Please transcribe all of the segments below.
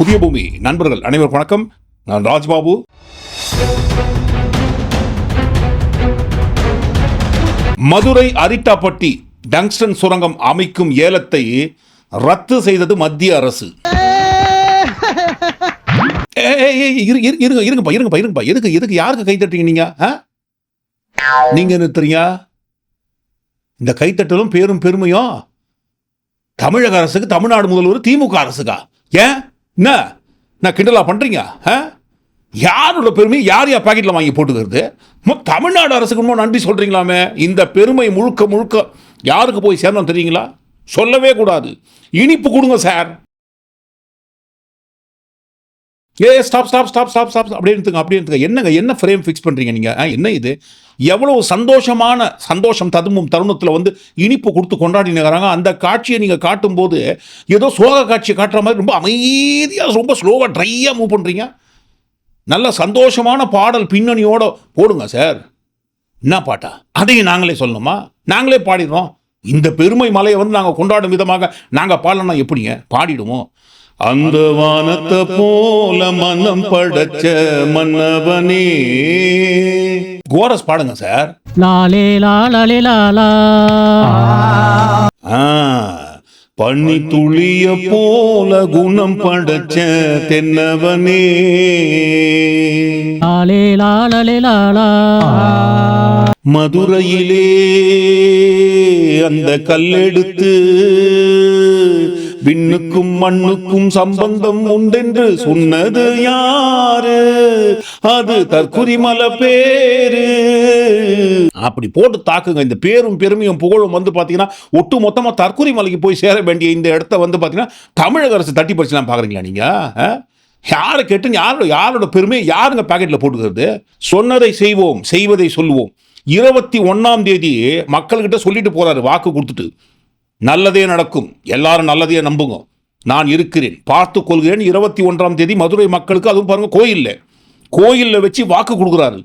புதிய பூமி. நண்பர்கள் அனைவரும் வணக்கம். நான் ராஜ்பாபு. மதுரை அரிட்டாப்பட்டி டங்ஸ்டன் சுரங்கம் அமைக்கும் ஏலத்தை ரத்து செய்தது மத்திய அரசு. இரு- இருங்க இருங்கப்பா இருங்கப்பா இருங்கப்பா. எதுக்கு எதுக்கு யாருக்கு கை தட்டுறீங்க நீங்க? ஆ? நீங்க நிறுத்துறீங்க? இந்த கைத்தட்டலும் பேரும் பெருமையும் தமிழக அரசுக்கு தமிழ்நாடு முதல்வர் திமுக அரசுக்கா? ஏன்? என்ன? நான் கிண்டலாக பண்ணுறீங்க ஆ? யாரோட பெருமை யார் யார் பாக்கெட்டில் வாங்கி போட்டுக்கிறது? தமிழ்நாடு அரசுக்கு இன்னும் நன்றி சொல்கிறீங்களாமே இந்த பெருமை முழுக்க முழுக்க யாருக்கு போய் சேரணும் தெரியுங்களா? சொல்லவே கூடாது. இனிப்பு கொடுங்க சார். ஏ stop stop stop stop stop அப்படியே எடுத்துங்க அப்படியே எடுத்துங்க என்னங்க என்ன ஃப்ரேம் ஃபிக்ஸ் பண்ணுறீங்க நீங்கள் என்ன இது? எவ்வளோ சந்தோஷமான சந்தோஷம் ததும்பும் தருணத்தில் வந்து இனிப்பு கொடுத்து கொண்டாடினுக்கிறாங்க. அந்த காட்சியை நீங்கள் காட்டும்போது ஏதோ சோக காட்சியை காட்டுற மாதிரி ரொம்ப அமைதியாக ரொம்ப ஸ்லோவாக ட்ரையாக மூவ் பண்ணுறீங்க நல்ல சந்தோஷமான பாடல் பின்னணியோடு போடுங்க சார் என்ன பாட்டா? அதையும் நாங்களே சொல்லணுமா? நாங்களே பாடிடுறோம். இந்த பெருமை மலையை வந்து நாங்கள் கொண்டாடும் விதமாக நாங்கள் பாடலன்னா எப்படிங்க? பாடிடுவோம். அந்த வானத்தை போல மனம் படைச்ச மன்னவனே. கோரஸ் பாடுங்க சார். லாலே லாலே லாலா ஆ பனி துளிய போல குணம் படைச்ச தென்னவனே. லாலே லாலே லாலா மதுரையிலே அந்த கல்லெடுத்து விண்ணுக்கும் மண்ணுக்கும் சம்பந்தம் உண்டென்று சொன்னது யாரு? அது தற்குறிமல பேரு. அப்படி போட்டு தாக்குங்க. இந்த பேரும் பெருமையும் புகழும் வந்து பாத்தீங்கன்னா ஒட்டு மொத்தமா தற்குறி மலைக்கு போய் சேர வேண்டிய இந்த இடத்த வந்து பாத்தீங்கன்னா தமிழக அரசு தட்டி பறிச்சுலாம் பாக்குறீங்களா நீங்க? யாரை கேட்டு யாரோட யாரோட பெருமையை யாருங்க பாக்கெட்ல போட்டுக்கிறது? சொன்னதை செய்வோம் செய்வதை சொல்லுவோம். இருபத்தி ஒன்னாம் தேதி மக்கள்கிட்ட சொல்லிட்டு போறாரு வாக்கு கொடுத்துட்டு. நல்லதே நடக்கும். எல்லாரும் நல்லதையே நம்புங்க. நான் இருக்கிறேன். பார்த்து கொள்கிறேன். இருபத்தி ஒன்றாம் தேதி மதுரை மக்களுக்கு அதுவும் பாருங்கள் கோயிலில். கோயிலில் வச்சு வாக்கு கொடுக்குறாரு.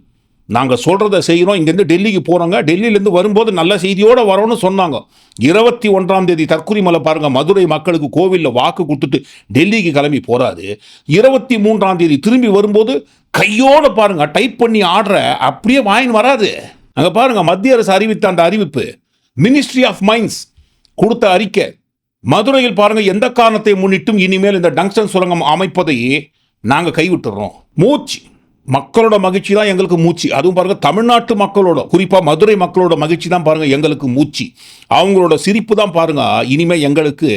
நாங்கள் சொல்கிறத செய்கிறோம் இங்கேருந்து டெல்லிக்கு போகிறோங்க டெல்லியிலேருந்து வரும்போது நல்ல செய்தியோடு வரோன்னு சொன்னாங்க. இருபத்தி ஒன்றாம் தேதி தற்குறிமலை பாருங்கள் மதுரை மக்களுக்கு கோவிலில் வாக்கு கொடுத்துட்டு டெல்லிக்கு கிளம்பி போகிறாரு இருபத்தி மூன்றாம் தேதி திரும்பி வரும்போது கையோடு பாருங்கள் டைப் பண்ணி ஆடுற அப்படியே வாங்கின்னு வராது. அங்கே பாருங்க மத்திய அரசு அறிவித்த அந்த அறிவிப்பு. மினிஸ்ட்ரி ஆஃப் மைன்ஸ் கொடுத்த அறிக்கை. மதுரையில் பாருங்க எந்த காரணத்தை முன்னிட்டும் இனிமேல் இந்த டங்ஸ்டன் சுரங்கம் அமைப்பதை நாங்கள் கைவிட்டுறோம். மூச்சு. மக்களோட மகிழ்ச்சி தான் எங்களுக்கு மூச்சு. அதுவும் பாருங்கள் தமிழ்நாட்டு மக்களோட குறிப்பாக மதுரை மக்களோட மகிழ்ச்சி தான் பாருங்கள் எங்களுக்கு மூச்சு. அவங்களோட சிரிப்பு தான் பாருங்க இனிமேல் எங்களுக்கு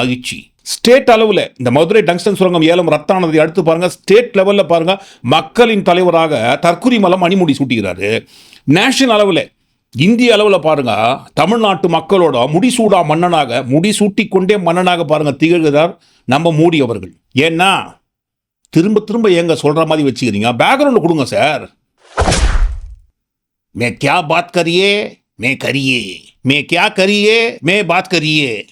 மகிழ்ச்சி. ஸ்டேட் அளவில் இந்த மதுரை டங்ஸ்டன் சுரங்கம் ஏலம் ரத்தானதை அடுத்து பாருங்கள் ஸ்டேட் லெவலில் பாருங்கள் மக்களின் தலைவராக தற்குறிமலம் அணிமுடி சூட்டுகிறாரு. நேஷனல் அளவில் இந்திய அளவில் பாருங்க தமிழ்நாட்டு மக்களோட முடிசூடா மன்னனாக முடிசூட்டி கொண்டே மன்னனாக பாருங்க திகழ்கிறார் நம்ம மோடி அவர்கள். ஏன்னா திரும்ப திரும்ப எங்க சொல்ற மாதிரி வச்சுக்கிறீங்க? பேக்ரவுண்ட் கொடுங்க சார் மே கியா பாத் கரியே? மே கரியே. மே கியா கரியே? மே பாத் கரியே.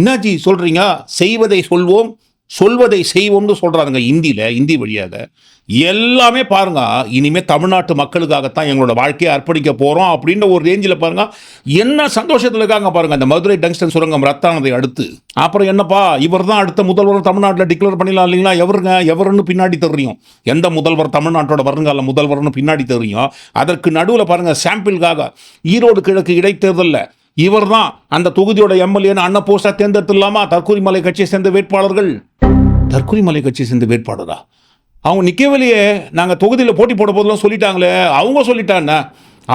என்னாச்சி சொல்றீங்க? செய்வதை சொல்வோம் சொல்வதை செய்வோம்னு சொல்கிறாருங்க இந்தியில் இந்தி வழியாக. எல்லாமே பாருங்க இனிமேல் தமிழ்நாட்டு மக்களுக்காகத்தான் எங்களோட வாழ்க்கையை அர்ப்பணிக்க போகிறோம் அப்படின்ற ஒரு ரேஞ்சில் பாருங்க என்ன சந்தோஷத்தில் இருக்காங்க பாருங்க அந்த மதுரை டங்ஸ்டன் சுரங்கம் ரத்தானதை அடுத்து. அப்புறம் என்னப்பா இவர் தான் அடுத்த முதல்வர் தமிழ்நாட்டில் டிக்ளேர் பண்ணிடலாம் இல்லைங்களா? எவருங்க? எவருன்னு பின்னாடி தெரியும். எந்த முதல்வர் தமிழ்நாட்டோட வருங்கால முதல்வர்னு பின்னாடி தெரியும். அதற்கு நடுவில் பாருங்க சாம்பிளுக்காக ஈரோடு கிழக்கு இடைத்தேர்தலில் இவர் தான் அந்த தொகுதியோட எம்எல்ஏன்னு அண்ணன் போஸ்டா தேர்ந்தெடுத்துடலாமா? தற்கூரிமலை கட்சியை சேர்ந்த வேட்பாளர்கள். தற்கூரிமலை கட்சியை சேர்ந்த வேட்பாளரா? அவங்க நிற்கவில்லையே நாங்கள் தொகுதியில் போட்டி போட போதெல்லாம் சொல்லிட்டாங்களே. அவங்க சொல்லிட்டாங்க.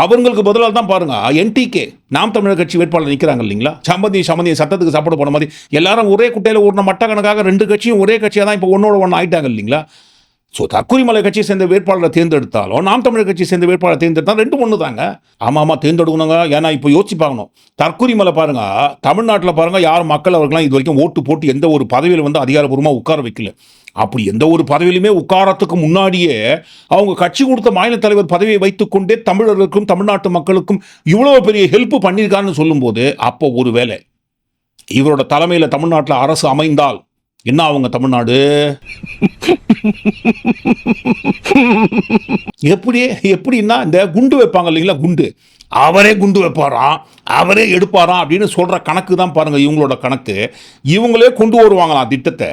அவங்களுக்கு பதிலாக தான் பாருங்க. என்டிகே நாம் தமிழர் கட்சி வேட்பாளர் நிற்கிறாங்க இல்லைங்களா? சம்பந்தி சம்பந்தி சட்டத்துக்கு சாப்பிட போன மாதிரி. எல்லாரும் ஒரே குட்டையில் ஓடின மட்ட கணக்காக ரெண்டு கட்சியும் ஒரே கட்சியாக தான் இப்போ ஒன்னோட ஒன்று ஆயிட்டாங்க இல்லைங்களா? ஸோ தற்கொலைமலை கட்சியை சேர்ந்த வேட்பாளரை தேர்ந்தெடுத்தாலும் நாம் தமிழர் கட்சியை சேர்ந்த வேட்பாளரை தேர்ந்தெடுத்தாலும் ரெண்டு ஒன்று தாங்க ஆமாம் ஆமாம் தேர்ந்தெடுக்கணுங்க. ஏன்னா இப்போ யோசிச்சு பார்க்கணும் தற்கொலைமலை பாருங்க தமிழ்நாட்டில் பாருங்கள் யார் மக்கள் அவர்களாம் இது வரைக்கும் ஓட்டு போட்டு எந்த ஒரு பதவியில் வந்து அதிகாரப்பூர்வமாக உட்கார வைக்கல. அப்படி எந்த ஒரு பதவியிலுமே உட்காரத்துக்கு முன்னாடியே அவங்க கட்சி கொடுத்த மாநில தலைவர் பதவியை வைத்துக்கொண்டே தமிழர்களுக்கும் தமிழ்நாட்டு மக்களுக்கும் இவ்வளோ பெரிய ஹெல்ப் பண்ணியிருக்காருன்னு சொல்லும்போது அப்போ ஒரு வேலை இவரோட தலைமையில் தமிழ்நாட்டில் அரசு அமைந்தால் என்ன அவங்க தமிழ்நாடு? எப்படி எப்படின்னா இந்த குண்டு வைப்பாங்க இல்லைங்களா குண்டு. அவரே குண்டு வைப்பாராம் அவரே எடுப்பாராம் அப்படின்னு சொல்கிற கணக்கு தான் பாருங்கள் இவங்களோட கணக்கு. இவங்களே கொண்டு வருவாங்களாம் திட்டத்தை.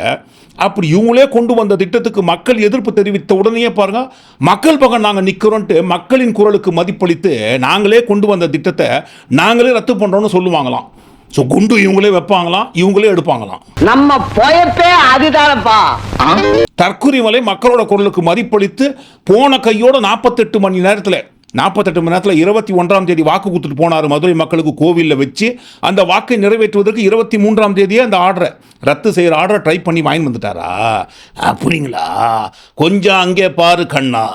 அப்படி இவங்களே கொண்டு வந்த திட்டத்துக்கு மக்கள் எதிர்ப்பு தெரிவித்த உடனே பாருங்கள் மக்கள் பக்கம் நாங்கள் நிற்கிறோன்ட்டு மக்களின் குரலுக்கு மதிப்பளித்து நாங்களே கொண்டு வந்த திட்டத்தை நாங்களே ரத்து பண்ணுறோன்னு சொல்லுவாங்களாம். ஸோ குண்டு இவங்களே வைப்பாங்களாம் இவங்களே எடுப்பாங்களாம். நம்ம பொயப்பே அதுதானப்பா. தற்குறி மலை மக்களோட குரலுக்கு மதிப்பளித்து போன கையோட நாற்பத்தெட்டு மணி நேரத்தில் நாற்பத்தெட்டு மணி நேரத்தில் இருபத்தி ஒன்றாம் தேதி வாக்கு கொடுத்துட்டு போனார் மதுரை மக்களுக்கு கோவிலில் வச்சு. அந்த வாக்கை நிறைவேற்றுவதற்கு இருபத்தி மூன்றாம் தேதியே அந்த ஆர்டரை ரத்து செய்கிற ஆர்டரை ட்ரை பண்ணி வாங்கி வந்துட்டாரா? அப்படிங்களா கொஞ்சம் அங்கே பாரு கண்ணா.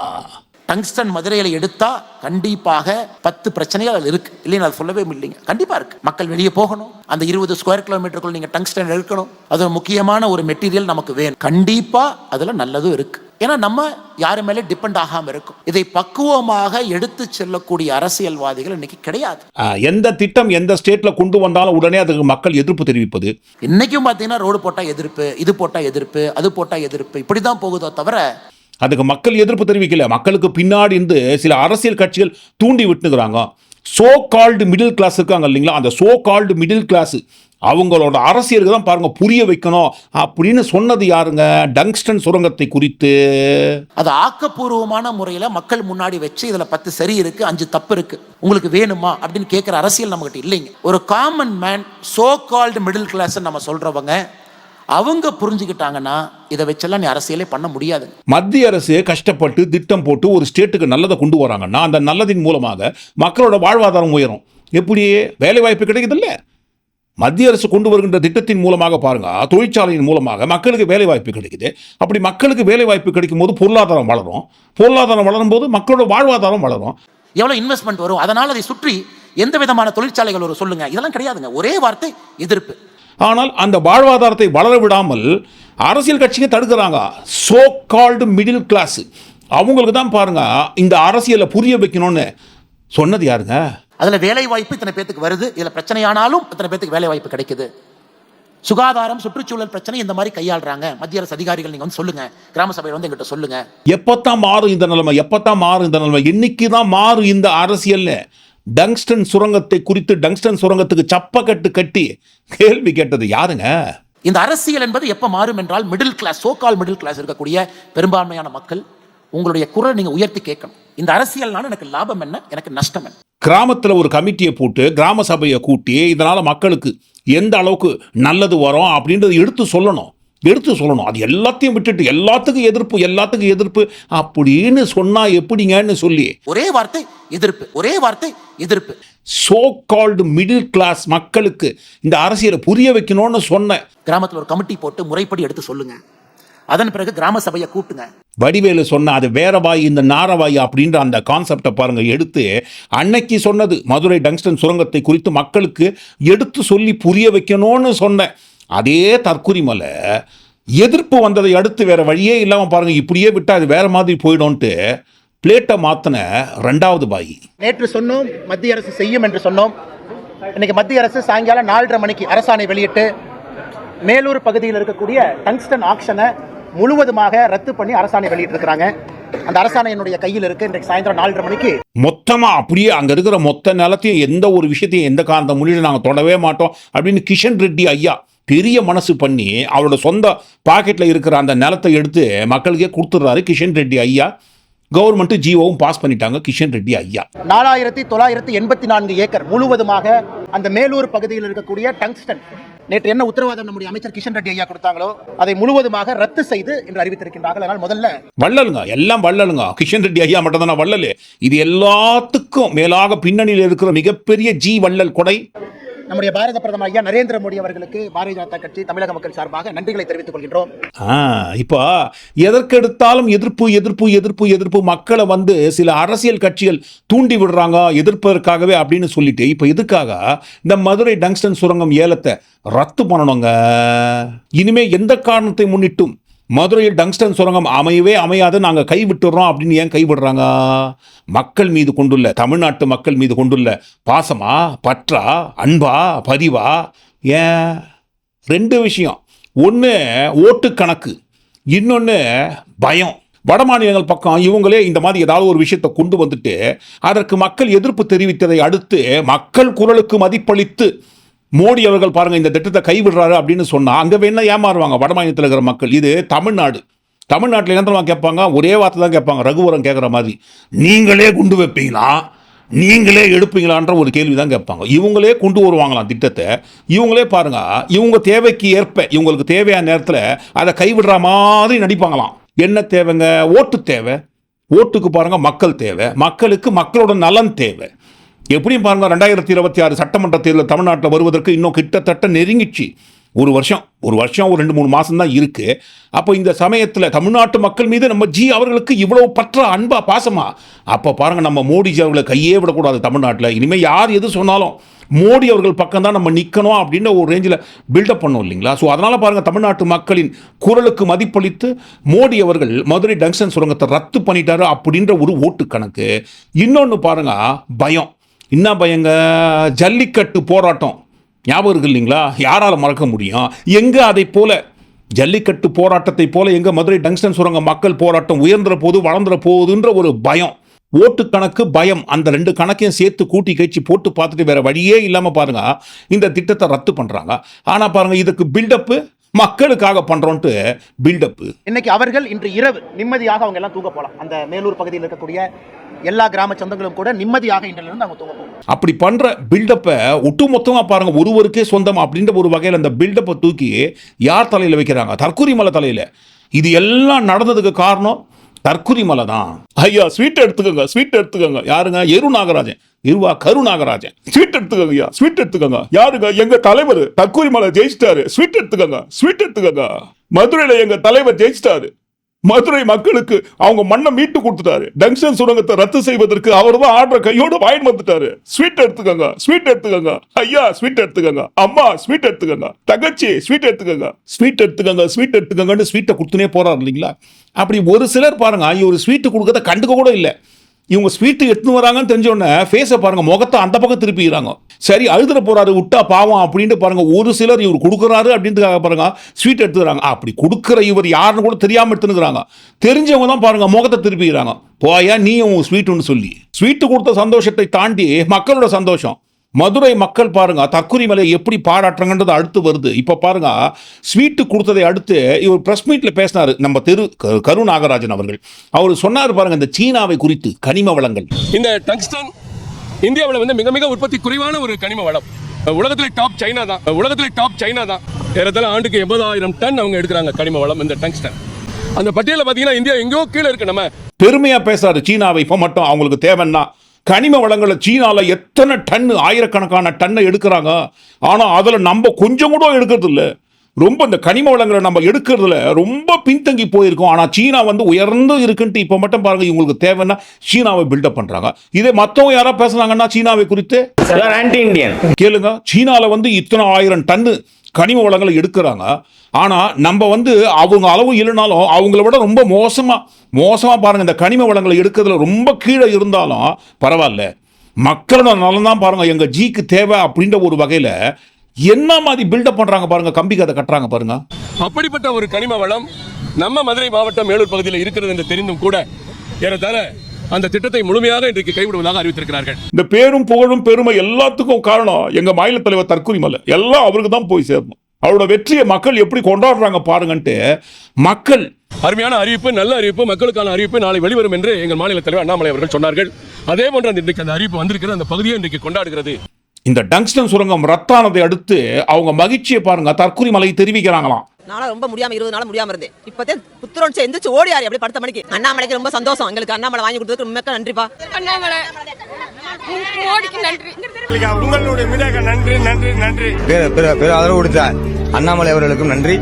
டங்ஸ்டன் மதுரையில எடுத்தா கண்டிப்பாக பத்து பிரச்சனைகள் அது இருக்கு. இல்லைன்னு அது சொல்லவே இல்லைங்க. கண்டிப்பா இருக்கு. மக்கள் வெளியே போகணும். அந்த இருபது ஸ்கொயர் கிலோமீட்டருக்குள்ள நீங்க டங்ஸ்டன் எடுக்கணும். அது முக்கியமான ஒரு மெட்டீரியல் நமக்கு வேணும். கண்டிப்பா அதுல நல்லதும் இருக்கு. ஏன்னா நம்ம யாரு மேலே டிபெண்ட் ஆகாம இருக்கும். இதை பக்குவமாக எடுத்து செல்லக்கூடிய அரசியல்வாதிகள் இன்னைக்கு கிடையாது. எந்த திட்டம் எந்த ஸ்டேட்டில் கொண்டு வந்தாலும் உடனே அதுக்கு மக்கள் எதிர்ப்பு தெரிவிப்பது? இன்னைக்கும் பார்த்தீங்கன்னா ரோடு போட்டா எதிர்ப்பு இது போட்டா எதிர்ப்பு அது போட்டா எதிர்ப்பு. இப்படிதான் போகுதோ தவிர அதுக்கு மக்கள் எதிர்ப்பு தெரிவிக்கல. மக்களுக்கு பின்னாடி இருந்து சில அரசியல் கட்சிகள் தூண்டி விட்டுனுக்குறாங்க. சோ கால்டு மிடில் கிளாஸ் இருக்காங்க இல்லைங்களா? அந்த சோ கால்டு மிடில் கிளாஸ் அவங்களோட அரசியலுக்கு தான் பாருங்க புரிய வைக்கணும். அப்படின்னு சொன்னது யாருங்க? டங்ஸ்டன் சுரங்கத்தை குறித்து. அது ஆக்கப்பூர்வமான முறையில் மக்கள் முன்னாடி வச்சு இதில் பத்து சரி இருக்கு அஞ்சு தப்பு இருக்கு. உங்களுக்கு வேணுமா? அப்படின்னு கேட்குற அரசியல் நம்மகிட்ட இல்லைங்க. ஒரு common man so called middle class நம்ம சொல்றவங்க அவங்க புரிஞ்சுக்கிட்டாங்கன்னா இதை வச்செல்லாம் நீ அரசியலே பண்ண முடியாதுங்க. மத்திய அரசு கஷ்டப்பட்டு திட்டம் போட்டு ஒரு ஸ்டேட்டுக்கு நல்லதை கொண்டு வராங்கன்னா அந்த நல்லதின் மூலமாக மக்களோட வாழ்வாதாரம் உயரும். எப்படி? வேலை வாய்ப்பு கிடைக்குதுல்ல. மத்திய அரசு கொண்டு வருகின்ற திட்டத்தின் மூலமாக பாருங்க தொழிற்சாலையின் மூலமாக மக்களுக்கு வேலை வாய்ப்பு கிடைக்குது. அப்படி மக்களுக்கு வேலை வாய்ப்பு கிடைக்கும் போது பொருளாதாரம் வளரும். பொருளாதாரம் வளரும் போது மக்களோட வாழ்வாதாரம் வளரும். எவ்வளோ இன்வெஸ்ட்மெண்ட் வரும்? அதனால் அதை சுற்றி எந்த விதமான தொழிற்சாலைகள் வரும்? சொல்லுங்க. இதெல்லாம் கிடையாதுங்க. ஒரே வார்த்தை எதிர்ப்பு. ஆனால் அந்த வாழ்வாதாரத்தை வளர விடாமல் அரசியல் கட்சிங்க தடுக்கிறாங்க. சோ கால்டு மிடில் கிளாஸ் அவங்களுக்கு தான் பாருங்க இந்த அரசியலை புரிய வைக்கணும்னு. சொன்னது யாருங்க? அதில் வேலை வாய்ப்பு இத்தனை பேத்துக்கு வருது. இதில் பிரச்சனையானாலும் இத்தனை பேத்துக்கு வேலை வாய்ப்பு கிடைக்குது. சுகாதாரம் சுற்றுச்சூழல் பிரச்சனை இந்த மாதிரி கையாளுறாங்க. மத்திய அரசு அதிகாரிகள் நீங்க வந்து சொல்லுங்க. கிராம சபையில் வந்து எங்கிட்ட சொல்லுங்க. எப்பத்தான் மாறும் இந்த நிலைமை? எப்பத்தான் மாறும் இந்த நிலைமை? என்னைக்கு தான் மாறும் இந்த அரசியல்னு. டங்ஸ்டன் சுரங்கத்தை குறித்து டங்ஸ்டன் சுரங்கத்துக்கு சப்பக்கட்டு கட்டி கேள்வி கேட்டது யாருங்க? இந்த அரசியல் என்பது எப்ப மாறும் என்றால் middle class so called middle class இருக்கக்கூடிய பெரும்பான்மையான மக்கள் உங்களுடைய குரல் நீங்க உயர்த்தி கேட்கணும். இந்த அரசியல்னால எனக்கு லாபம் என்ன? எனக்கு நஷ்டம் என்ன? கிராமத்தில் ஒரு கமிட்டியை போட்டு கிராம சபையை கூட்டி இதனால் மக்களுக்கு எந்த அளவுக்கு நல்லது வரும் அப்படின்றத எடுத்து சொல்லணும். எடுத்து சொல்லணும். அது எல்லாத்தையும் விட்டுட்டு எல்லாத்துக்கும் எதிர்ப்பு எல்லாத்துக்கும் எதிர்ப்பு. அப்படின்னு சொன்னா எப்படிங்கன்னு சொல்லி. ஒரே வார்த்தை எதிர்ப்பு. ஒரே வார்த்தை எதிர்ப்பு. சோ கால்டு மிடில் கிளாஸ் மக்களுக்கு இந்த அரசியலை புரிய வைக்கணும்னு சொன்னேன் கிராமத்தில் ஒரு கமிட்டி போட்டு முறைப்படி எடுத்து சொல்லுங்க. அதன் பிறகு கிராம சபையை கூட்டுங்க. வடிவேலு சொன்ன அது வேற வாய் இந்த நாரவாய் அப்படின்ற அந்த கான்செப்டை பாருங்க எடுத்து அன்னைக்கு சொன்னது மதுரை டங்ஸ்டன் சுரங்கத்தை குறித்து மக்களுக்கு எடுத்து சொல்லி புரிய வைக்கணும்னு சொன்னேன் அதே தற்குறிமலை எதிர்ப்பு வந்ததை அடுத்து வேற வழியே இல்லாமல் பாருங்க இப்படியே விட்டா அது வேற மாதிரி போயிடும்ன்ட்டு பிளேட்டை மாத்தின ரெண்டாவது பாய் நேற்று சொன்னோம் மத்திய அரசு செய்யும் என்று சொன்னோம். இன்னைக்கு மத்திய அரசு சாயங்காலம் நாலரை மணிக்கு அரசாணை வெளியிட்டு மேலூர் பகுதியில் இருக்கக்கூடிய டங்ஸ்டன் ஆக்ஷனை முழுவதுமாக ரத்து பண்ணி அரசாணை வெளியிட்டிருக்கிறாங்க. அந்த அரசாணை என்னுடைய கையில் இருக்கு. இன்றைக்கு சாயந்தரம் நாலரை மணிக்கு. மொத்தமா அப்படியே அங்க இருக்கிற மொத்த நிலத்தையும் எந்த ஒரு விஷயத்தையும் எந்த காரணத்தை முன்னிட்டு நாங்க தொடவே மாட்டோம் அப்படின்னு கிஷன் ரெட்டி ஐயா பெரிய மனசு பண்ணி அவரோட சொந்த பாக்கெட்ல இருக்கிற அந்த நிலத்தை எடுத்து மக்களுக்கே கொடுத்துட்றாரு கிஷன் ரெட்டி ஐயா. கவர்மெண்ட் ஜிஓவும் பாஸ் பண்ணிட்டாங்க கிஷன் ரெட்டி ஐயா. நாலாயிரத்தி தொள்ளாயிரத்தி எண்பத்தி நான்கு ஏக்கர் முழுவதுமாக அந்த மேலூர் பகுதியில் இருக்கக்கூடிய டங்ஸ்டன். நேற்று என்ன உத்தரவாதம் நம்முடைய அமைச்சர் கிஷன் ரெட்டி ஐயா கொடுத்தாங்களோ அதை முழுவதுமாக ரத்து செய்து என்று அறிவித்திருக்கின்றார்கள். அதனால் முதல்ல வள்ளலுங்க எல்லாம் வள்ளலுங்க. கிஷன் ரெட்டி ஐயா மட்டும் தானே வள்ளல். இது எல்லாத்துக்கும் மேலாக பின்னணியில் இருக்கிற மிகப்பெரிய ஜி வள்ளல் கொடை. நம்முடைய பாரத பிரதமர் ஐயா நரேந்திர மோடி அவர்களுக்கு பாரதிய ஜனதா கட்சி தமிழக மக்கள் சார்பாக நன்றிகளை தெரிவித்துக் கொள்கின்றோம். இப்போ எதற்கெடுத்தாலும் எதிர்ப்பு எதிர்ப்பு எதிர்ப்பு எதிர்ப்பு மக்களை வந்து சில அரசியல் கட்சிகள் தூண்டி விடுறாங்க எதிர்ப்பதற்காகவே அப்படின்னு சொல்லிட்டு இப்போ எதுக்காக இந்த மதுரை டங்ஸ்டன் சுரங்கம் ஏலத்தை ரத்து பண்ணணுங்க? இனிமே எந்த காரணத்தை முன்னிட்டும்? மதுரையில் டங்ஸ்டன் சுரங்கம் அமையவே அமையாது நாங்கள் கைவிட்டுறோம் அப்படின்னு ஏன் கைவிடுறாங்க மக்கள் மீது கொண்டுள்ள தமிழ்நாட்டு மக்கள் மீது கொண்டுள்ள பாசமா பற்றா அன்பா பதிவா? ஏன்? ரெண்டு விஷயம். ஒன்று ஓட்டு கணக்கு. இன்னொன்று பயம். வட மாநிலங்கள் பக்கம் இவங்களே இந்த மாதிரி ஏதாவது ஒரு விஷயத்தை கொண்டு வந்துட்டு அதற்கு மக்கள் எதிர்ப்பு தெரிவித்ததை அடுத்து மக்கள் குரலுக்கு மதிப்பளித்து மோடி அவர்கள் பாருங்கள் இந்த திட்டத்தை கைவிடுறாரு அப்படின்னு சொன்னால் அங்கே வேணால் ஏமாறுவாங்க வட மாநிலத்தில் இருக்கிற மக்கள். இது தமிழ்நாடு. தமிழ்நாட்டில் என்ன கேட்பாங்க? ஒரே வார்த்தை தான் கேட்பாங்க ரகுவரம் கேட்குற மாதிரி. நீங்களே குண்டு வைப்பீங்களா? நீங்களே எடுப்பீங்களான்ற ஒரு கேள்வி தான் கேட்பாங்க. இவங்களே கொண்டு வருவாங்களாம் திட்டத்தை. இவங்களே பாருங்கள் இவங்க தேவைக்கு ஏற்ப இவங்களுக்கு தேவையான நேரத்தில் அதை கைவிடுற மாதிரி நடிப்பாங்களாம். என்ன தேவைங்க? ஓட்டு தேவை. ஓட்டுக்கு பாருங்கள் மக்கள் தேவை. மக்களுக்கு மக்களோட நலன் தேவை. எப்படியும் பாருங்கள் ரெண்டாயிரத்தி இருபத்தி ஆறு சட்டமன்ற தேர்தல் தமிழ்நாட்டில் வருவதற்கு இன்னும் கிட்டத்தட்ட நெருங்கிச்சு ஒரு வருஷம் ஒரு வருஷம் ஒரு ரெண்டு மூணு மாதம் தான் இருக்குது அப்போ இந்த சமயத்தில் தமிழ்நாட்டு மக்கள் மீது நம்ம ஜி அவர்களுக்கு இவ்வளோ பற்ற அன்பா பாசமா? அப்போ பாருங்கள் நம்ம மோடிஜி அவர்களை கையே விடக்கூடாது தமிழ்நாட்டில். இனிமேல் யார் எது சொன்னாலும் மோடி அவர்கள் பக்கம் தான் நம்ம நிற்கணும் அப்படின்ற ஒரு ரேஞ்சில் பில்டப் பண்ணோம் இல்லைங்களா? ஸோ அதனால் பாருங்கள் தமிழ்நாட்டு மக்களின் குரலுக்கு மதிப்பளித்து மோடி அவர்கள் மதுரை டங்ஷன் சுரங்கத்தை ரத்து பண்ணிட்டாரு அப்படின்ற ஒரு ஓட்டு கணக்கு. இன்னொன்று பாருங்க பயம். என்ன பயங்க ஜல்லிக்கட்டு போராட்டம். ஞாபகம் இருக்கு இல்லைங்களா? யாரால் மறக்க முடியும்? எங்கே அதை போல? ஜல்லிக்கட்டு போராட்டத்தை போல எங்கே மதுரை டங்ஸ்டன் சுரங்க மக்கள் போராட்டம் உயர்ந்துற போது வளர்ந்துற போகுதுன்ற ஒரு பயம். ஓட்டு கணக்கு பயம். அந்த ரெண்டு கணக்கையும் சேர்த்து கூட்டி கழிச்சு போட்டு பார்த்துட்டு வேற வழியே இல்லாமல் பாருங்க. இந்த திட்டத்தை ரத்து பண்ணுறாங்க ஆனால் பாருங்க இதுக்கு பில்டப்பு மக்களுக்காக பண்றோன்ட்டு பில்டப்பு இன்னைக்கு அவர்கள் இன்று இரவு நிம்மதியாக அவங்க எல்லாம் தூங்க போலாம். அந்த மேலூர் பகுதியில் இருக்கக்கூடிய எல்லா கிராம சொந்தங்களும் கூட நிம்மதியாக இன்றிலிருந்து அவங்க தூங்க போகலாம் அப்படி பண்ற பில்டப்பை ஒட்டுமொத்தமாக பாருங்க ஒருவருக்கே சொந்தம் அப்படின்ற ஒரு வகையில் அந்த பில்டப்பை தூக்கி யார் தலையில் வைக்கிறாங்க? தற்கூரி மலை தலையில். இது எல்லாம் நடந்ததுக்கு காரணம் தற்குறி மலை தான் ஐயா ஸ்வீட் எடுத்துக்கோங்க ஸ்வீட் எடுத்துக்கோங்க. யாருங்க? எரு நாகராஜன். இருவா கரு நாகராஜன். ஸ்வீட் எடுத்துக்கோங்க ஐயா. ஸ்வீட் எடுத்துக்கோங்க. யாருங்க? எங்க தலைவர் தற்கூரி மலை ஜெயிச்சிட்டாரு. ஸ்வீட் எடுத்துக்கோங்க ஸ்வீட் எடுத்துக்கோங்க. மதுரையில எங்க தலைவர் ஜெயிச்சிட்டாரு. மதுரை மக்களுக்கு அவங்க மண்ணை மீட்டு கொடுத்துட்டாரு. டங்ஷன் சுரங்கத்தை ரத்து செய்வதற்கு அவர் தான் ஆர்டர் கையோடு வாங்கி வந்துட்டாரு. ஸ்வீட் எடுத்துக்கோங்க ஸ்வீட் எடுத்துக்கோங்க. ஐயா ஸ்வீட் எடுத்துக்கோங்க. அம்மா ஸ்வீட் எடுத்துக்கோங்க. தங்கச்சி ஸ்வீட் எடுத்துக்கோங்க. ஸ்வீட் எடுத்துக்கோங்க ஸ்வீட் எடுத்துக்கோங்கன்னு ஸ்வீட்டை கொடுத்துனே போறாரு இல்லைங்களா? அப்படி ஒரு சிலர் பாருங்க ஐயோ ஒரு ஸ்வீட்டு கொடுக்கறத கண்டுக்க கூட இல்லை. இவங்க ஸ்வீட்டு எடுத்துன்னு வராங்கன்னு தெரிஞ்சோடனே ஃபேஸை பாருங்கள் முகத்தை அந்த பக்கம் திருப்பிக்கிறாங்க சரி அழுதுற போகிறாரு விட்டா பாவம் அப்படின்ட்டு பாருங்கள் ஒரு சிலர் இவர் கொடுக்குறாரு அப்படின்றதுக்காக பாருங்கள் ஸ்வீட் எடுத்துக்கிறாங்க. அப்படி கொடுக்குற இவர் யாருன்னு கூட தெரியாமல் எடுத்துனுக்குறாங்க தெரிஞ்சவங்க தான் பாருங்க முகத்தை திருப்பிக்கிறாங்க போயா நீ உன் ஸ்வீட்டுன்னு சொல்லி. ஸ்வீட்டு கொடுத்த சந்தோஷத்தை தாண்டி மக்களோட சந்தோஷம். மதுரை மக்கள் பாருங்க தற்குறி மலை எப்படி பாராட்டுறாங்கன்றது அடுத்து வருது. இப்போ பாருங்க ஸ்வீட்டு கொடுத்ததை அடுத்து இவர் பிரஸ் மீட்ல பேசினாரு நம்ம தெரு கரு நாகராஜன் அவர்கள். அவர் சொன்னார் பாருங்க இந்த சீனாவை குறித்து கனிம வளங்கள். இந்த டங்ஸ்டன் இந்தியாவில் வந்து மிக மிக உற்பத்தி குறைவான ஒரு கனிம வளம். உலகத்திலே டாப் சைனா தான். உலகத்திலே டாப் சைனா தான். ஏறத்தாழ ஆண்டுக்கு எண்பதாயிரம் டன் அவங்க எடுக்கிறாங்க கனிம வளம் இந்த டங்ஸ்டன். அந்த பட்டியலில் பார்த்தீங்கன்னா இந்தியா எங்கேயோ கீழே இருக்கு நம்ம. பெருமையா பேசுறாரு சீனாவை இப்போ மட்டும் அவங்களுக்கு தேவைன்னா. கனிம வளங்களை சீனால எத்தனை டன் ஆயிரக்கணக்கான டன்னை எடுக்கிறாங்க. ஆனா அதுல நம்ம கொஞ்சம் கூட எடுக்கிறது இல்ல ரொம்ப இந்த கனிம வளங்களை நம்ம எடுக்கிறதுல ரொம்ப பின்தங்கி போயிருக்கோம். ஆனா சீனா வந்து உயர்ந்து இருக்குன்ட்டு இப்போ மட்டும் பாருங்க இவங்களுக்கு தேவைன்னா சீனாவை பில்டப் பண்றாங்க. இதே மத்தவங்க யாரா பேசுனாங்கன்னா சீனாவை குறித்து? கேளுங்க சீனால வந்து இத்தனை ஆயிரம் டன்னு கனிம வளங்களை எடுக்கிறாங்க. ஆனால் நம்ம வந்து அவங்க அளவு இல்லைனாலும் அவங்கள விட ரொம்ப மோசமாக மோசமாக பாருங்கள் இந்த கனிம வளங்களை எடுக்கிறதுல ரொம்ப கீழே இருந்தாலும் பரவாயில்ல. மக்களோட நலன் தான் எங்கள் எங்க ஜிக்கு தேவை அப்படின்ற ஒரு வகையில் என்ன மாதிரி பில்டப் பண்ணுறாங்க பாருங்கள் கம்பி கதை கட்டுறாங்க பாருங்கள் அப்படிப்பட்ட ஒரு கனிம வளம் நம்ம மதுரை மாவட்டம் மேலூர் பகுதியில் இருக்கிறது என்று தெரிந்தும் கூட ஏறத்தாழ அந்த திட்டத்தை முழுமையாக இன்றைக்கு கைவிடுவதாக அறிவித்திருக்கிறார்கள். இந்த பேரும் புகழும் பெருமை எல்லாத்துக்கும் காரணம் எங்க மாநில தலைவர் தற்கொலை மலை எல்லாம் அவருக்கு தான் போய் சேரணும். அவரோட வெற்றியை மக்கள் எப்படி கொண்டாடுறாங்க பாருங்கன்ட்டு மக்கள். அருமையான அறிவிப்பு நல்ல அறிவிப்பு மக்களுக்கான அறிவிப்பு நாளை வெளிவரும் என்று எங்கள் மாநில தலைவர் அண்ணாமலை அவர்கள் சொன்னார்கள். அதே போன்று இன்றைக்கு அந்த அறிவிப்பு வந்திருக்கிறது அந்த பகுதியை இன்றைக்கு கொண்டாடுகிறது. இந்த டங்ஸ்டன் சுரங்கம் ரத்தானதை அடுத்து அவங்க மகிழ்ச்சியை பாருங்க தற்கொலை மலை தெரிவிக்கிறாங்களாம். நானும் ரொம்ப முடியாம இருபது நாள் முடியாம இருந்தேன். இப்பதான் புத்துணர்ச்சி எந்திரிச்சு ஓடியாரு அப்படி படுத்த மணிக்கு. அண்ணாமலைக்கு ரொம்ப சந்தோஷம். எங்களுக்கு அண்ணாமலை வாங்கி கொடுத்ததுக்கு ரொம்ப நன்றிப்பா அண்ணாமலை. உங்களுடைய மீடியாக்கு நன்றி நன்றி நன்றி. பேர ஆதரவு கொடுத்த அண்ணாமலை அவர்களுக்கும் நன்றி.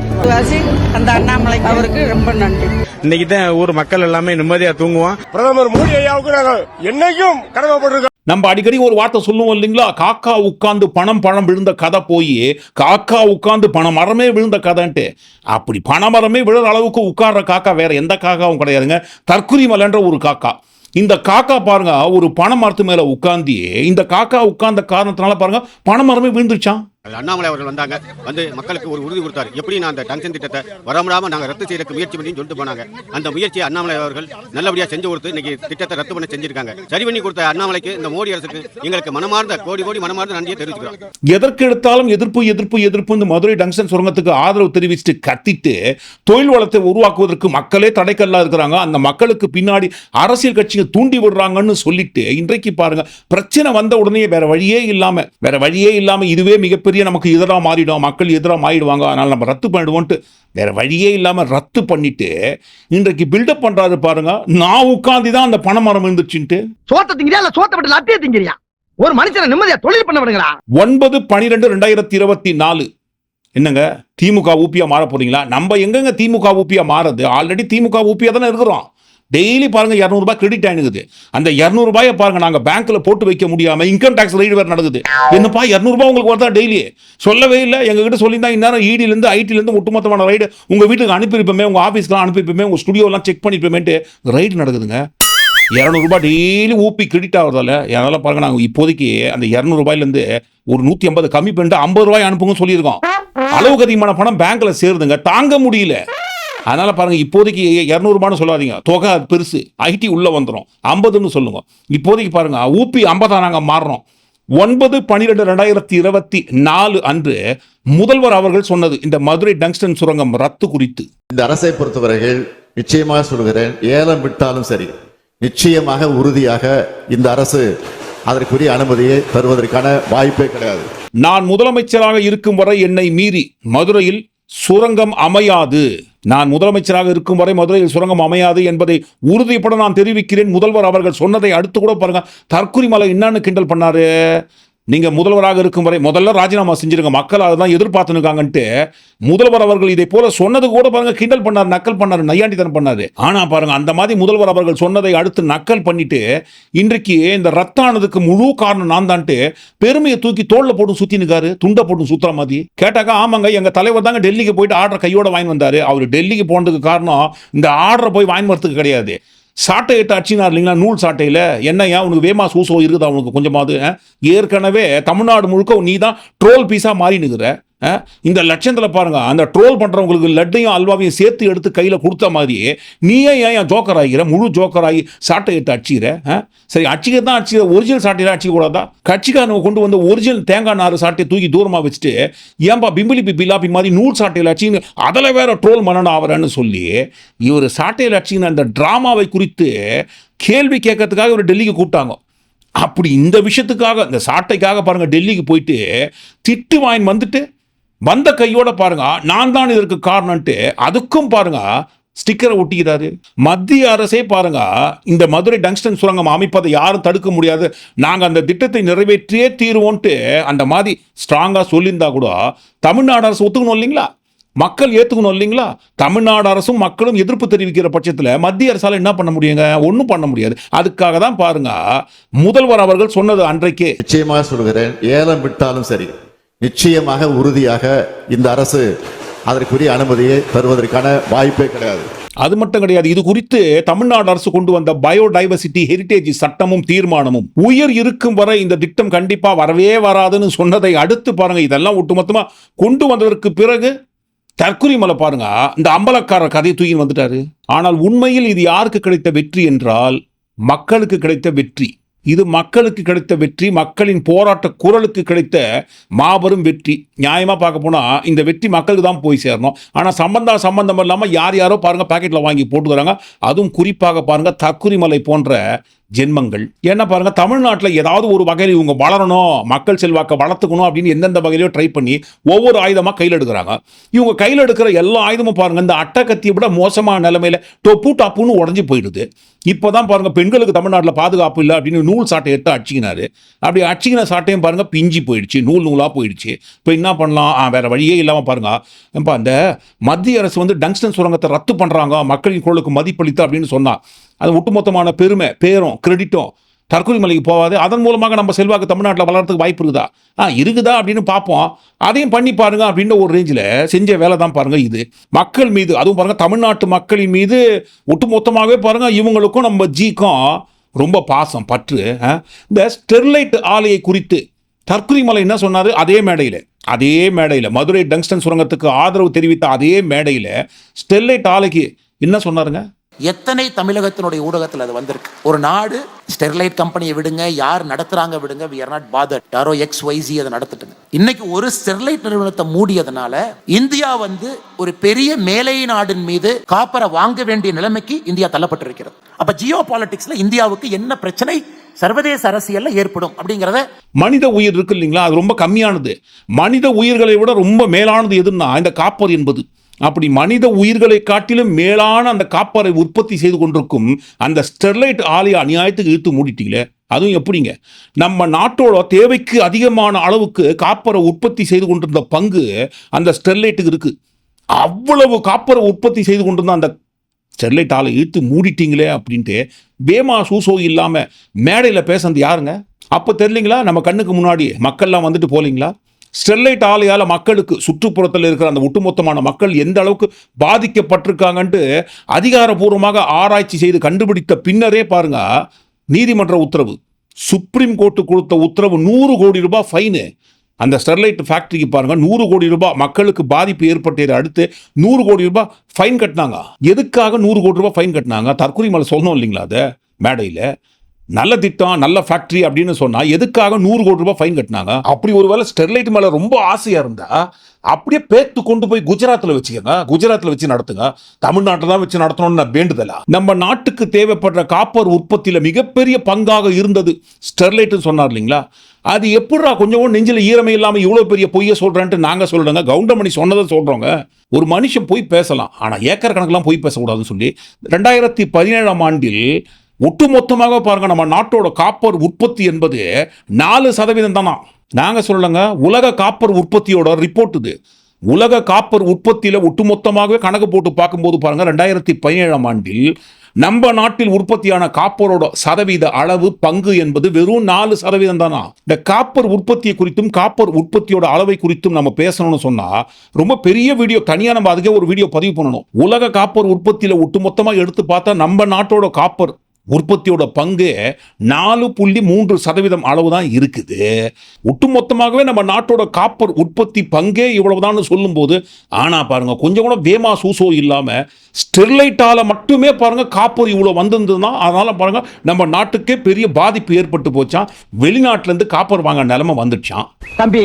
அந்த அண்ணாமலைக்கு அவருக்கு ரொம்ப நன்றி. இன்னைக்கு தான் ஊர் மக்கள் எல்லாமே நிம்மதியா தூங்குவோம் பிரதமர் மோடி ஐயாவுக்கு நாங்கள் என்னைக்கும் கடமைப்பட்டிருக்கோம். நம்ம அடிக்கடி ஒரு வார்த்தை சொல்லுவோம் இல்லைங்களா? காக்கா உட்காந்து பணம் பணம் விழுந்த கதை போய் காக்கா உட்காந்து பணம் மரமே விழுந்த கதைன்ட்டு. அப்படி பண மரமே விழுற அளவுக்கு உட்கார்ற காக்கா வேற எந்த காக்காவும் கிடையாதுங்க. தற்குறி மலைன்ற ஒரு காக்கா. இந்த காக்கா பாருங்க ஒரு பனை மரத்து மேலே உட்கார்ந்து இந்த காக்கா உட்கார்ந்த காரணத்தினால பாருங்க பனை மரமே விழுந்துருச்சான் அண்ணாமலை அவர்கள் வந்தாங்க வந்து மக்களுக்கு ஒரு உறுதி கொடுத்தார். எப்படி நான் அந்த டங்ஷன் திட்டத்தை வரமுடாமல் நாங்கள் ரத்து செய்யறதுக்கு முயற்சி பண்ணி சொல்லிட்டு போனாங்க. அந்த முயற்சியை அண்ணாமலை அவர்கள் நல்லபடியாக செஞ்சு கொடுத்து இன்னைக்கு திட்டத்தை ரத்து பண்ண செஞ்சிருக்காங்க. சரி பண்ணி கொடுத்த அண்ணாமலைக்கு இந்த மோடி அரசுக்கு எங்களுக்கு மனமார்ந்த கோடி கோடி மனமார்ந்த நன்றியை தெரிவிச்சுக்கிறோம். எதற்கு எடுத்தாலும் எதிர்ப்பு எதிர்ப்பு எதிர்ப்பு இந்த மதுரை டங்ஷன் சுரங்கத்துக்கு ஆதரவு தெரிவிச்சுட்டு கத்திட்டு தொழில் வளத்தை உருவாக்குவதற்கு மக்களே தடைக்கல்லா இருக்கிறாங்க. அந்த மக்களுக்கு பின்னாடி அரசியல் கட்சிங்க தூண்டி விடுறாங்கன்னு சொல்லிட்டு இன்றைக்கு பாருங்க பிரச்சனை வந்த உடனே வேற வழியே இல்லாம வேற வழியே இல்லாம இதுவே மிகப்பெரிய நமக்கு எதிராக மாறிடும். மக்கள் எதிராக மாறிடுவாங்க. அதனால நம்ம ரத்து பண்ணிடுவோன்ட்டு வேற வழியே இல்லாம ரத்து பண்ணிட்டு இன்றைக்கு பில்டப் பண்றாரு பாருங்க. நான் உட்காந்து தான் அந்த பணமரம் இருந்துச்சுன்ட்டு. சோத்த திங்கிறியா இல்ல சோத்த விட்டு லட்டிய திங்கிறியா? ஒரு மனுஷனை நிம்மதியா தொழில் பண்ண விடுங்களா ஒன்பது பனிரெண்டு ரெண்டாயிரத்தி இருபத்தி நாலு. என்னங்க? திமுக ஊப்பியா மாற போறீங்களா? நம்ம எங்கங்க திமுக ஊப்பியா மாறது? ஆல்ரெடி திமுக ஊப்பியா தானே இருக்கிறோம். டெய்லி பாருங்க இரநூறுபா கிரெடிட் ஆயினுக்குது அந்த இரநூறுபாயை பாருங்க நாங்க பேங்க்ல போட்டு வைக்க முடியாம இன்கம் டேக்ஸ் ரைடு வேறு நடக்குது. என்னப்பா இரநூறுபா உங்களுக்கு வருதா டெய்லி சொல்லவே இல்லை. எங்ககிட்ட சொல்லியிருந்தா இந்நேரம் இடில இருந்து ஐடில இருந்து ஒட்டுமொத்தமான ரைடு உங்க வீட்டுக்கு அனுப்பியிருப்போமே உங்க ஆஃபீஸ்க்கெலாம் அனுப்பியிருப்போமே உங்க ஸ்டுடியோலாம் செக் பண்ணிருப்போமேட்டு ரைடு நடக்குதுங்க. இரநூறுபா டெய்லி ஊப்பி கிரெடிட் ஆகிறதால அதனால பாருங்க நாங்கள் இப்போதைக்கு அந்த இரநூறுபாயிலேருந்து ஒரு நூற்றி ஐம்பது கம்மி பண்ணிட்டு ஐம்பது ரூபாய் அனுப்புங்கன்னு சொல்லியிருக்கோம். அளவுக்கு அதிகமான பணம் பேங்க்ல சேருதுங்க. தாங்க முடியல. அதனால பாருங்க இப்போதைக்கு இரநூறுபான்னு சொல்லாதீங்க. தொகை அது பெருசு. ஐடி உள்ள வந்துடும் ஐம்பதுன்னு சொல்லுங்க. இப்போதைக்கு பாருங்க ஊப்பி ஐம்பதா நாங்கள் மாறுறோம். ஒன்பது பன்னிரெண்டு ரெண்டாயிரத்தி இருபத்தி நாலு அன்று முதல்வர் அவர்கள் சொன்னது இந்த மதுரை டங்ஸ்டன் சுரங்கம் ரத்து குறித்து. இந்த அரசை பொறுத்தவரையில் நிச்சயமாக சொல்கிறேன் ஏலம் விட்டாலும் சரி நிச்சயமாக உறுதியாக இந்த அரசு அதற்குரிய அனுமதியை தருவதற்கான வாய்ப்பே கிடையாது. நான் முதலமைச்சராக இருக்கும் வரை என்னை மீறி மதுரையில் சுரங்கம் அமையாது. நான் முதலமைச்சராக இருக்கும் வரை மதுரையில் சுரங்கம் அமையாது என்பதை உறுதிப்பட நான் தெரிவிக்கிறேன். முதல்வர் அவர்கள் சொன்னதை அடுத்து கூட பாருங்க. தற்குறி மலை என்னன்னு கிண்டல் பண்ணாரு. நீங்கள் முதல்வராக இருக்கும் வரை முதல்ல ராஜினாமா செஞ்சுருங்க. மக்கள் அதுதான் எதிர்பார்த்துருக்காங்கன்ட்டு முதல்வர் அவர்கள் இதை போல சொன்னது கூட பாருங்க கிண்டல் பண்ணார் நக்கல் பண்ணார் நையாண்டித்தனம் பண்ணாரு. ஆனால் பாருங்க அந்த மாதிரி முதல்வர் அவர்கள் சொன்னதை அடுத்து நக்கல் பண்ணிட்டு இன்றைக்கு இந்த ரத்தானதுக்கு முழு காரணம் நான் தான்ட்டு பெருமையை தூக்கி தோளில் போட்டு சுற்றினுக்காரு துண்டை போட்டு சுற்றுற மாதிரி. கேட்டாக்கா ஆமாங்க எங்கள் தலைவர் தாங்க டெல்லிக்கு போயிட்டு ஆர்டர் கையோட வாங்கி வந்தார். அவர் டெல்லிக்கு போனதுக்கு காரணம் இந்த ஆர்டரை போய் வாங்கி வரதுக்கு கிடையாது. சாட்டை எட்டு அச்சினார் இல்லைங்களா? நூல் சாட்டையில். என்ன ஏன் உனக்கு வேமா சூசோ இருக்குதா உனக்கு கொஞ்சமாவது ஏற்கனவே தமிழ்நாடு முழுக்க நீ தான் ட்ரோல் பீஸாக மாறி நிற்கிற இந்த லட்சத்தில் பாருங்கள் அந்த ட்ரோல் பண்ணுறவங்களுக்கு லட்டையும் அல்வாவையும் சேர்த்து எடுத்து கையில் கொடுத்த மாதிரியே நீயே ஏன் ஏன் ஜோக்கர் ஆகிற முழு ஜோக்கர் ஆகி சாட்டை எடுத்து அடிச்சிக்கிற? சரி அடிச்சிக்க தான் அடிச்சிக்கிற. ஒரிஜினல் சாட்டையில் அடிச்சிக்கூடாதா கட்சிக்காரங்க கொண்டு வந்து ஒரிஜினல் தேங்காய் நாறு சாட்டையை தூக்கி தூரமாக வச்சுட்டு ஏன்பா பிம்பிலி பிலாப்பி மாதிரி நூல் சாட்டையில் அடிச்சிங்க அதில் வேற ட்ரோல் பண்ணணும் அவரன்னு சொல்லி இவர் சாட்டையில் அடிச்சிங்கன்னா அந்த ட்ராமாவை குறித்து கேள்வி கேட்கறதுக்காக இவர் டெல்லிக்கு கூப்பிட்டாங்க. அப்படி இந்த விஷயத்துக்காக இந்த சாட்டைக்காக பாருங்கள் டெல்லிக்கு போயிட்டு திட்டு வாங்கி வந்துட்டு வந்த கையோட பாருங்க. நான் தான் இதற்கு காரணம்ட்டு அதுக்கும் பாருங்க. ஸ்டிக்கரை ஒட்டிக்கிறாரு. மத்திய அரசே பாருங்க. இந்த மதுரை டங்ஸ்டன் சுரங்கம் அமைப்பதை யாரும் தடுக்க முடியாது. நாங்கள் அந்த திட்டத்தை நிறைவேற்றியே தீருவோன்ட்டு அந்த மாதிரி ஸ்ட்ராங்காக சொல்லியிருந்தா கூட தமிழ்நாடு அரசு ஒத்துக்கணும் இல்லைங்களா? மக்கள் ஏற்றுக்கணும் இல்லைங்களா? தமிழ்நாடு அரசும் மக்களும் எதிர்ப்பு தெரிவிக்கிற பட்சத்தில் மத்திய அரசால் என்ன பண்ண முடியுங்க? ஒன்றும் பண்ண முடியாது. அதுக்காக தான் பாருங்க. முதல்வர் அவர்கள் சொன்னது அன்றைக்கே. நிச்சயமாக சொல்கிறேன் ஏலம் விட்டாலும் சரி. நிச்சயமாக உறுதியாக இந்த அரசு அதற்குரிய அனுமதியை தருவதற்கான வாய்ப்பே கிடையாது. அது மட்டும் கிடையாது இது குறித்து தமிழ்நாடு அரசு கொண்டு வந்த பயோடைவர்சிட்டி ஹெரிட்டேஜ் சட்டமும் தீர்மானமும் உயிர் இருக்கும் வரை இந்த திட்டம் கண்டிப்பா வரவே வராதுன்னு சொன்னதை அடுத்து பாருங்க. இதெல்லாம் ஒட்டுமொத்தமா கொண்டு வந்ததற்கு பிறகு தற்கொலை மலை பாருங்க. இந்த அம்பலக்காரர் கதையை தூக்கி வந்துட்டாரு. ஆனால் உண்மையில் இது யாருக்கு கிடைத்த வெற்றி என்றால் மக்களுக்கு கிடைத்த வெற்றி. இது மக்களுக்கு கிடைத்த வெற்றி மக்களின் போராட்ட குரலுக்கு கிடைத்த மாபெரும் வெற்றி. நியாயமாக பார்க்க போனால் இந்த வெற்றி மக்களுக்கு தான் போய் சேரணும். ஆனால் சம்பந்தம் சம்பந்தம் இல்லாமல் யார் யாரோ பாருங்க பாக்கெட்டில் வாங்கி போட்டு தராங்க அதுவும் குறிப்பாக பாருங்க தக்குரிமலை போன்ற ஜென்மங்கள். என்ன பாருங்க தமிழ்நாட்டில் ஏதாவது ஒரு வகையில் இவங்க வளரணும் மக்கள் செல்வாக்கை வளர்த்துக்கணும் அப்படின்னு எந்தெந்த வகையிலையோ ட்ரை பண்ணி ஒவ்வொரு ஆயுதமாக கையில் எடுக்கிறாங்க இவங்க கையில் எடுக்கிற எல்லா ஆயுதமும் பாருங்க இந்த அட்டக்கத்தியை விட மோசமான நிலைமையில டொப்பு டாப்புன்னு உடஞ்சி போயிடுது. இப்போதான் பாருங்க பெண்களுக்கு தமிழ்நாட்டில் பாதுகாப்பு இல்லை அப்படின்னு நூல் சாட்டை எடுத்து அடிச்சிக்கினாரு. அப்படி அடிச்சிக்கின சாட்டையும் பாருங்க பிஞ்சி போயிடுச்சு நூல் நூலாக போயிடுச்சு. இப்போ என்ன பண்ணலாம்? வேற வழியே இல்லாமல் பாருங்க. இப்போ அந்த மத்திய அரசு வந்து டங்ஸ்டன் சுரங்கத்தை ரத்து பண்ணுறாங்க மக்களின் குரலுக்கு மதிப்பளித்து அப்படின்னு சொன்னா அது ஒட்டுமொத்தமான பெருமை பேரும் கிரெடிட்டும் தற்கொலை மலைக்கு போகாது. அதன் மூலமாக நம்ம செல்வாக்கு தமிழ்நாட்டில் வளர்றதுக்கு வாய்ப்பு இருக்குதா? ஆ இருக்குதா அப்படின்னு பார்ப்போம். அதையும் பண்ணி பாருங்க அப்படின்ற ஒரு ரேஞ்சில் செஞ்ச வேலை தான் பாருங்க இது. மக்கள் மீது அதுவும் பாருங்க தமிழ்நாட்டு மக்களின் மீது ஒட்டுமொத்தமாகவே பாருங்க இவங்களுக்கும் நம்ம ஜிக்கும் ரொம்ப பாசம் பற்று இந்த ஸ்டெர்லைட் ஆலையை குறித்து தற்கொலை மலை என்ன சொன்னார்? அதே மேடையில் அதே மேடையில். மதுரை டங்ஸ்டன் சுரங்கத்துக்கு ஆதரவு தெரிவித்த அதே மேடையில் ஸ்டெர்லைட் ஆலைக்கு என்ன சொன்னாருங்க? எத்தனை தமிழகத்தினுடைய ஊடகத்தில் அது வந்திருக்கு? ஒரு நாடு ஸ்டெர்லைட் கம்பெனியை விடுங்க யார் நடத்துறாங்க விடுங்க வி ஆர் நாட் பாதர் யாரோ எக்ஸ் ஒய்சி அதை நடத்திட்டுங்க. இன்னைக்கு ஒரு ஸ்டெர்லைட் நிறுவனத்தை மூடியதுனால இந்தியா வந்து ஒரு பெரிய மேலை நாடின் மீது காப்பரை வாங்க வேண்டிய நிலைமைக்கு இந்தியா தள்ளப்பட்டிருக்கிறது. அப்ப ஜியோ பாலிடிக்ஸ்ல இந்தியாவுக்கு என்ன பிரச்சனை? சர்வதேச அரசியல்ல ஏற்படும் அப்படிங்கிறத மனித உயிர் இருக்கு இல்லைங்களா? அது ரொம்ப கம்மியானது. மனித உயிர்களை விட ரொம்ப மேலானது எதுன்னா இந்த காப்பர் என்பது. அப்படி மனித உயிர்களை காட்டிலும் மேலான அந்த காப்பரை உற்பத்தி செய்து கொண்டிருக்கும் அந்த ஸ்டெர்லைட் ஆலையை அநியாயத்துக்கு இழுத்து மூடிட்டீங்களே? அதுவும் எப்படிங்க? நம்ம நாட்டோட தேவைக்கு அதிகமான அளவுக்கு காப்பரை உற்பத்தி செய்து கொண்டிருந்த பங்கு அந்த ஸ்டெர்லைட்டுக்கு இருக்கு. அவ்வளவு காப்பரை உற்பத்தி செய்து கொண்டிருந்த அந்த ஸ்டெர்லைட் ஆலை இழுத்து மூடிட்டீங்களே அப்படின்ட்டு பேமா சூசோ இல்லாமல் மேடையில் பேசுனது யாருங்க? அப்போ தெரியலீங்களா நம்ம கண்ணுக்கு முன்னாடி மக்கள்லாம் வந்துட்டு போலீங்களா? ஸ்டெர்லைட் ஆலையால் மக்களுக்கு சுற்றுப்புறத்தில் இருக்கிற அந்த ஒட்டுமொத்தமான மக்கள் எந்த அளவுக்கு பாதிக்கப்பட்டிருக்காங்கன்ட்டு அதிகாரப்பூர்வமாக ஆராய்ச்சி செய்து கண்டுபிடித்த பின்னரே பாருங்க நீதிமன்ற உத்தரவு. சுப்ரீம் கோர்ட்டு கொடுத்த உத்தரவு நூறு கோடி ரூபாய் ஃபைனு அந்த ஸ்டெர்லைட் ஃபேக்டரிக்கு பாருங்க நூறு கோடி ரூபாய் மக்களுக்கு பாதிப்பு ஏற்பட்டதை அடுத்து நூறு கோடி ரூபாய் ஃபைன் கட்டினாங்க. எதுக்காக நூறு கோடி ரூபாய் ஃபைன் கட்டினாங்க? தற்கொலை மேலே சொல்லணும் இல்லைங்களா அதை? மேடையில். நல்ல திட்டம் நல்ல ஃபேக்ட்ரி அப்படின்னு சொன்னால் எதுக்காக நூறு கோடி ரூபாய் ஃபைன் கட்டினாங்க? அப்படி ஒருவேளை ஸ்டெர்லைட் மேலே ரொம்ப ஆசையாக இருந்தா அப்படியே பேத்து கொண்டு போய் குஜராத்தில் வச்சுக்கோங்க. குஜராத்தில் வச்சு நடத்துங்க. தமிழ்நாட்டில் தான் வச்சு நடத்தணும்னு நான் வேண்டுதலா? நம்ம நாட்டுக்கு தேவைப்படுற காப்பர் உற்பத்தியில் மிகப்பெரிய பங்காக இருந்தது ஸ்டெர்லைட்னு சொன்னார் இல்லைங்களா? அது எப்படா கொஞ்சம் கூட நெஞ்சில் ஈரமே இல்லாமல் இவ்வளோ பெரிய பொய்யை சொல்கிறேன்ட்டு நாங்கள் சொல்கிறோங்க கவுண்டமணி சொன்னதை சொல்கிறோங்க ஒரு மனுஷன் போய் பேசலாம். ஆனால் ஏக்கர் கணக்கெலாம் போய் பேசக்கூடாதுன்னு சொல்லி ரெண்டாயிரத்தி பதினேழாம் ஆண்டில் ஒட்டுமொத்தமாக பாருங்க நம்ம நாட்டோட காப்பர் உற்பத்தி என்பது நாலு சதவீதம் தானா? நாங்கள் சொல்லலைங்க உலக காப்பர் உற்பத்தியோட ரிப்போர்ட் இது. உலக காப்பர் உற்பத்தியில் ஒட்டுமொத்தமாகவே கணக்கு போட்டு பார்க்கும்போது பாருங்கள் ரெண்டாயிரத்தி பதினேழாம் ஆண்டில் நம்ம நாட்டில் உற்பத்தியான காப்பரோட சதவீத அளவு பங்கு என்பது வெறும் நாலு சதவீதம் தானா? இந்த காப்பர் உற்பத்தியை குறித்தும் காப்பர் உற்பத்தியோட அளவை குறித்தும் நம்ம பேசணும்னு சொன்னா ரொம்ப பெரிய வீடியோ தனியாக நம்ம அதுக்கே ஒரு வீடியோ பதிவு பண்ணணும். உலக காப்பர் உற்பத்தியில ஒட்டுமொத்தமாக எடுத்து பார்த்தா நம்ம நாட்டோட காப்பர் உற்பத்தியோட பங்கு நாலு புள்ளி மூன்று சதவீதம் அளவு தான் இருக்குது. ஒட்டுமொத்தமாகவே நம்ம நாட்டோட காப்பர் உற்பத்தி பங்கே இவ்வளவுதான் சொல்லும்போது ஆனா பாருங்க கொஞ்சம் கூட வேமா சூசோ இல்லாம ஸ்டெர்லைட்டால மட்டுமே பாருங்க காப்பர் இவ்வளவு வந்திருந்ததுன்னா அதனால பாருங்க நம்ம நாட்டுக்கே பெரிய பாதிப்பு ஏற்பட்டு போச்சான் வெளிநாட்டுல இருந்து காப்பர் வாங்க நிலைமை வந்துடுச்சான் தம்பி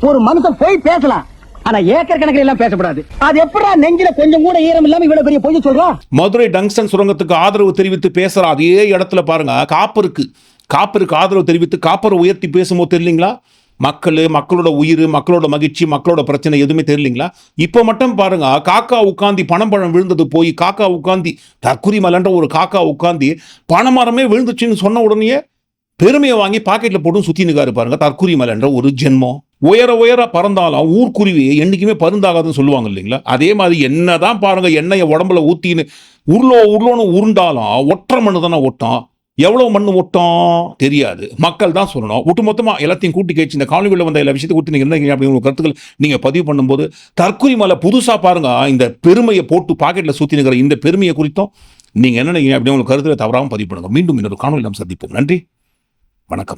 ஒரு மனுஷன் போய் பேசலாம். ஆனா ஏக்கர் கணக்கில் எல்லாம் பேசப்படாது. அது எப்படா நெஞ்சில கொஞ்சம் கூட ஈரம் இல்லாம இவ்வளவு பெரிய பொய் சொல்றான் மதுரை டங்ஸ்டன் சுரங்கத்துக்கு ஆதரவு தெரிவித்து பேசுற. அதே இடத்துல பாருங்க காப்பருக்கு காப்பருக்கு ஆதரவு தெரிவித்து காப்பரை உயர்த்தி பேசும்போது தெரியலீங்களா? மக்கள் மக்களோட உயிர் மக்களோட மகிழ்ச்சி மக்களோட பிரச்சனை எதுவுமே தெரியலீங்களா? இப்போ மட்டும் பாருங்க காக்கா உட்காந்தி பணம் பழம் விழுந்தது போய் காக்கா உட்காந்தி தற்குறி மலன்ற ஒரு காக்கா உட்காந்தி பணமரமே விழுந்துச்சுன்னு சொன்ன உடனே பெருமையை வாங்கி பாக்கெட்டில் போட்டு சுற்றி நிற்காரு பாருங்க தற்குறி மலைன்ற ஒரு ஜென்மம். உயர உயர பறந்தாலும் ஊர்க்குருவி என்றைக்குமே பருந்தாகாதுன்னு சொல்லுவாங்க இல்லைங்களா? அதே மாதிரி என்னதான் பாருங்கள் எண்ணெயை உடம்புல ஊற்றின்னு உருளோ உருளோன்னு உருண்டாலும் ஒற்றை மண்ணு தானே ஒட்டம். எவ்வளோ மண் ஒட்டோம்? தெரியாது. மக்கள் தான் சொல்லணும். ஒட்டுமொத்தமாக எல்லாத்தையும் கூட்டி கேச்சு இந்த காணொலியில் வந்த எல்லா விஷயத்தை கூட்டி நீங்கள் என்ன அப்படிங்கிற கருத்துக்கள் நீங்கள் பதிவு பண்ணும்போது தற்கொலை மலை புதுசாக பாருங்கள் இந்த பெருமையை போட்டு பாக்கெட்டில் சுத்தி நிற்கிற இந்த பெருமையை குறித்தும் நீங்கள் என்ன நினைக்கிறீங்க அப்படி உங்களுக்கு கருத்துல தவறாமல் பதிவு பண்ணுங்கள் மீண்டும் இன்னொரு காணொலி நாம் சந்திப்போம். நன்றி. வணக்கம்.